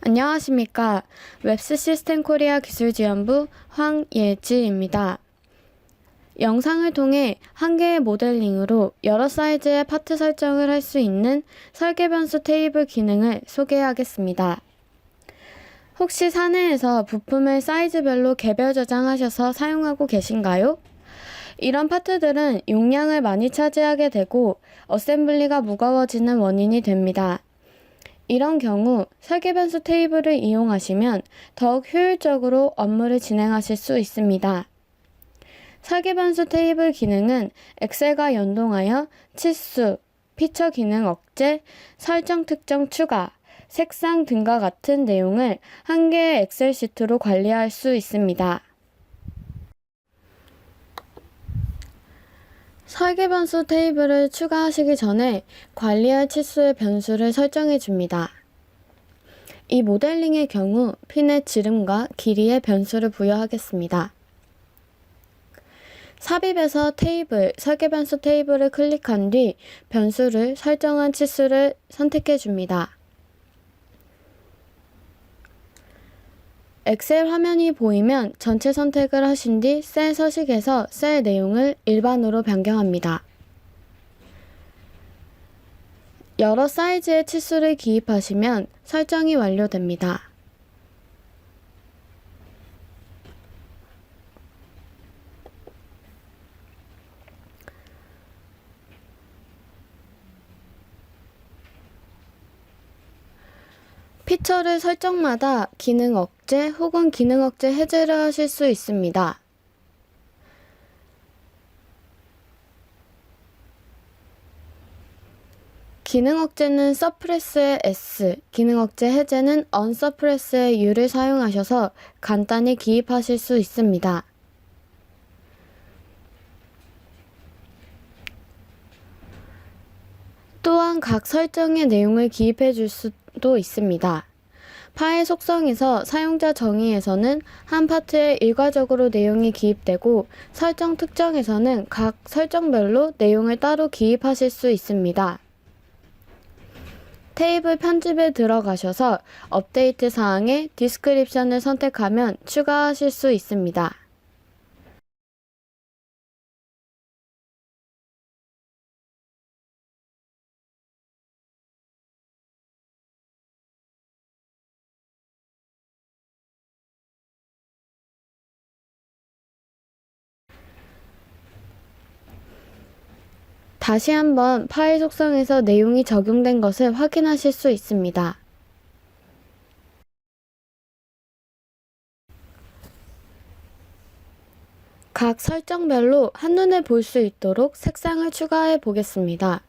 안녕하십니까. 웹스 시스템 코리아 기술 지원부 황예지입니다. 영상을 통해 한 개의 모델링으로 여러 사이즈의 파트 설정을 할 수 있는 설계 변수 테이블 기능을 소개하겠습니다. 혹시 사내에서 부품을 사이즈별로 개별 저장하셔서 사용하고 계신가요? 이런 파트들은 용량을 많이 차지하게 되고 어셈블리가 무거워지는 원인이 됩니다. 이런 경우 설계 변수 테이블을 이용하시면 더욱 효율적으로 업무를 진행하실 수 있습니다. 설계 변수 테이블 기능은 엑셀과 연동하여 치수, 피처 기능 억제, 설정 특정 추가, 색상 등과 같은 내용을 한 개의 엑셀 시트로 관리할 수 있습니다. 설계 변수 테이블을 추가하시기 전에 관리할 치수의 변수를 설정해 줍니다. 이 모델링의 경우 핀의 지름과 길이의 변수를 부여하겠습니다. 삽입에서 테이블, 설계 변수 테이블을 클릭한 뒤 변수를 설정한 치수를 선택해 줍니다. 엑셀 화면이 보이면 전체 선택을 하신 뒤 셀 서식에서 셀 내용을 일반으로 변경합니다. 여러 사이즈의 치수를 기입하시면 설정이 완료됩니다. 피처를 설정마다 기능 억제 혹은 기능 억제 해제를 하실 수 있습니다. 기능 억제는 서프레스의 S, 기능 억제 해제는 언서프레스의 U를 사용하셔서 간단히 기입하실 수 있습니다. 또한 각 설정의 내용을 기입해 줄 수도 있습니다. 파일 속성에서 사용자 정의에서는 한 파트에 일괄적으로 내용이 기입되고 설정 특정에서는 각 설정별로 내용을 따로 기입하실 수 있습니다. 테이블 편집에 들어가셔서 업데이트 사항에 디스크립션을 선택하면 추가하실 수 있습니다. 다시 한번 파일 속성에서 내용이 적용된 것을 확인하실 수 있습니다. 각 설정별로 한눈에 볼 수 있도록 색상을 추가해 보겠습니다.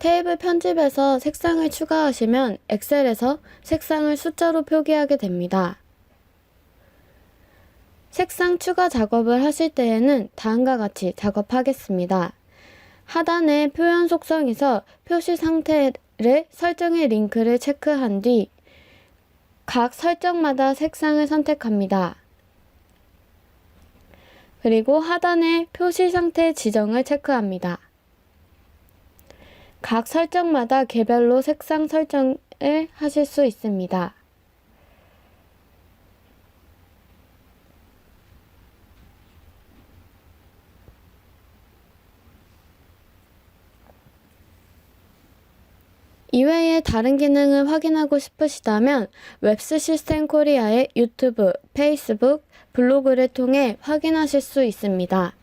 테이블 편집에서 색상을 추가하시면 엑셀에서 색상을 숫자로 표기하게 됩니다. 색상 추가 작업을 하실 때에는 다음과 같이 작업하겠습니다. 하단의 표현 속성에서 표시 상태를 설정의 링크를 체크한 뒤 각 설정마다 색상을 선택합니다. 그리고 하단의 표시 상태 지정을 체크합니다. 각 설정마다 개별로 색상 설정을 하실 수 있습니다. 이외에 다른 기능을 확인하고 싶으시다면 웹스 시스템 코리아의 유튜브, 페이스북, 블로그를 통해 확인하실 수 있습니다.